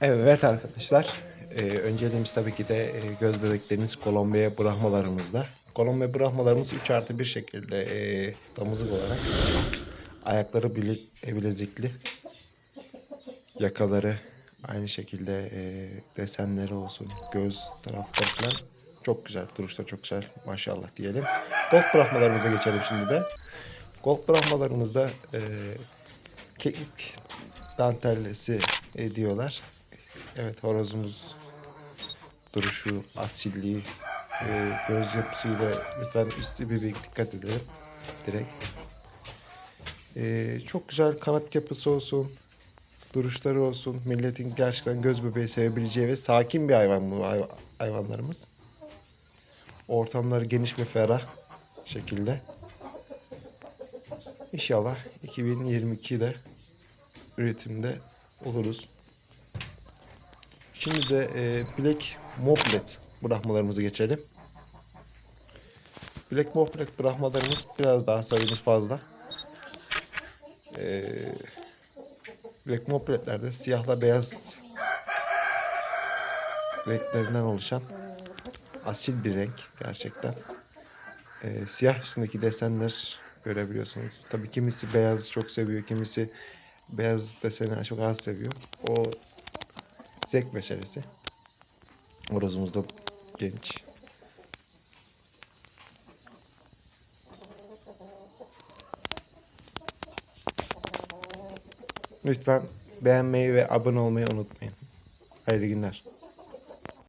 Evet arkadaşlar. Ee, önceliğimiz tabii ki de e, göz bebeklerimiz Kolombiya bırakmalarımızda. Kolombiya bırakmalarımız 3 artı 1 şekilde e, damızlık olarak. Ayakları bile, e, bilezikli. Yakaları aynı şekilde e, desenleri olsun. Göz tarafları falan. Çok güzel. Duruşlar çok güzel. Maşallah diyelim. Gold bırakmalarımıza geçelim şimdi de. Gold bırakmalarımızda e, kekik dantellesi e, diyorlar. Evet horozumuz duruşu, asilliği, e, göz yapısıyla lütfen üstü bir dikkat edelim. Direkt. E, çok güzel kanat yapısı olsun, duruşları olsun. Milletin gerçekten göz bebeği sevebileceği ve sakin bir hayvan bu hayv- hayvanlarımız. Ortamları geniş ve ferah şekilde. İnşallah 2022'de üretimde oluruz. Şimdi de e, Black Moplet bırakmalarımızı geçelim. Black Moplet bırakmalarımız biraz daha sayımız fazla. E, Black Moplet'lerde siyahla beyaz renklerinden oluşan asil bir renk gerçekten. E, siyah üstündeki desenler görebiliyorsunuz. Tabii kimisi beyaz çok seviyor, kimisi beyaz deseni çok az seviyor. O zevk meselesi. Horozumuz da genç. Lütfen beğenmeyi ve abone olmayı unutmayın. Hayırlı günler.